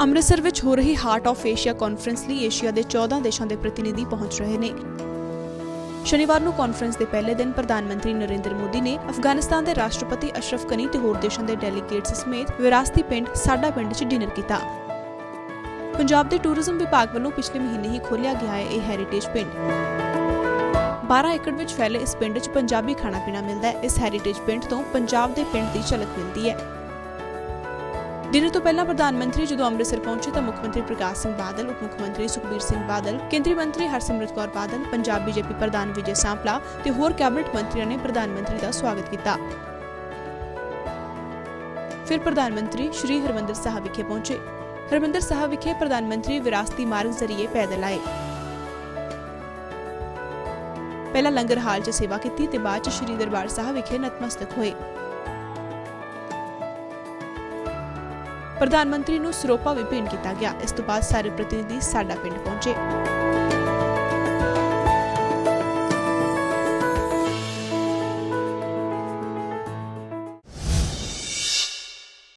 ਅੰਮ੍ਰਿਤਸਰ ਵਿੱਚ ਹੋ ਰਹੀ ਹਾਰਟ ਆਫ ਏਸ਼ੀਆ ਕਾਨਫਰੰਸ ਲਈ ਏਸ਼ੀਆ ਦੇ 14 ਦੇਸ਼ਾਂ ਦੇ ਪ੍ਰਤੀਨਿਧੀ ਪਹੁੰਚ ਰਹੇ ਨੇ। ਸ਼ਨੀਵਾਰ ਨੂੰ ਕਾਨਫਰੰਸ ਦੇ ਪਹਿਲੇ ਦਿਨ ਪ੍ਰਧਾਨ ਮੰਤਰੀ ਨਰਿੰਦਰ ਮੋਦੀ ਨੇ ਅਫਗਾਨਿਸਤਾਨ ਦੇ ਰਾਸ਼ਟਰਪਤੀ ਅਸ਼ਰਫ ਗਨੀ ਤੇ ਹੋਰ ਦੇਸ਼ਾਂ ਦੇ ਡੈਲੀਗੇਟਸ ਸਮੇਤ ਵਿਰਾਸਤੀ ਪਿੰਡ ਸਾਡਾ ਪਿੰਡ 'ਚ ਡਿਨਰ ਕੀਤਾ। ਪੰਜਾਬ ਦੇ ਟੂਰਿਜ਼ਮ ਵਿਭਾਗ ਵੱਲੋਂ ਪਿਛਲੇ ਮਹੀਨੇ ਹੀ ਖੋਲ੍ਹਿਆ ਗਿਆ ਹੈ ਇਹ ਹੈਰੀਟੇਜ ਪਿੰਡ। 12 ਏਕੜ ਵਿੱਚ ਫੈਲੇ ਇਸ ਪਿੰਡ 'ਚ ਪੰਜਾਬੀ ਖਾਣਾ ਪੀਣਾ ਮਿਲਦਾ ਹੈ। ਇਸ ਹੈਰੀਟੇਜ ਪਿੰਡ ਤੋਂ ਪੰਜਾਬ ਦੇ ਪਿੰਡ ਦੀ ਝਲਕ ਮਿਲਦੀ ਹੈ। ਡਿਨਰ ਤੋਂ ਪਹਿਲਾਂ ਪ੍ਰਧਾਨ ਮੰਤਰੀ ਜਦੋਂ ਅੰਮ੍ਰਿਤਸਰ ਪਹੁੰਚੇ ਤਾਂ ਮੁੱਖ ਮੰਤਰੀ ਪ੍ਰਕਾਸ਼ ਸਿੰਘ ਬਾਦਲ, ਉਪ ਮੁੱਖ ਮੰਤਰੀ ਸੁਖਬੀਰ ਸਿੰਘ ਬਾਦਲ, ਕੇਂਦਰੀ ਮੰਤਰੀ ਹਰਸਿਮਰਤ ਕੌਰ ਬਾਦਲ, ਪੰਜਾਬ ਬੀਜੇਪੀ ਪ੍ਰਧਾਨ ਵਿਜੇ ਸਾਂਪਲਾ ਤੇ ਹੋਰ ਕੈਬਨਿਟ ਮੰਤਰੀਆਂ ਨੇ ਪ੍ਰਧਾਨ ਮੰਤਰੀ ਦਾ ਸਵਾਗਤ ਕੀਤਾ। ਫਿਰ ਪ੍ਰਧਾਨ ਮੰਤਰੀ ਸ਼੍ਰੀ ਹਰਮੰਦਰ ਸਾਹਿਬ ਵਿਖੇ ਪਹੁੰਚੇ। ਹਰਮੰਦਰ ਸਾਹਿਬ ਵਿਖੇ ਪ੍ਰਧਾਨ ਮੰਤਰੀ ਵਿਰਾਸਤੀ ਮਾਰਗ ਜ਼ਰੀਏ ਪੈਦਲ ਆਏ। ਪਹਿਲਾਂ ਲੰਗਰ ਹਾਲ 'ਚ ਸੇਵਾ ਕੀਤੀ ਤੇ ਬਾਅਦ 'ਚ ਸ਼੍ਰੀ ਦਰਬਾਰ ਸਾਹਿਬ ਵਿਖੇ ਨਤਮਸਤਕ ਹੋਏ। ਪ੍ਰਧਾਨ ਮੰਤਰੀ ਨੂੰ ਸਰੋਪਾ ਵੀ ਭੇਂਟ ਕੀਤਾ ਗਿਆ। ਇਸ ਤੋਂ ਬਾਅਦ ਸਾਰੇ ਪ੍ਰਤੀਨਿਧੀ ਸਾਡਾ ਪਿੰਡ ਪਹੁੰਚੇ।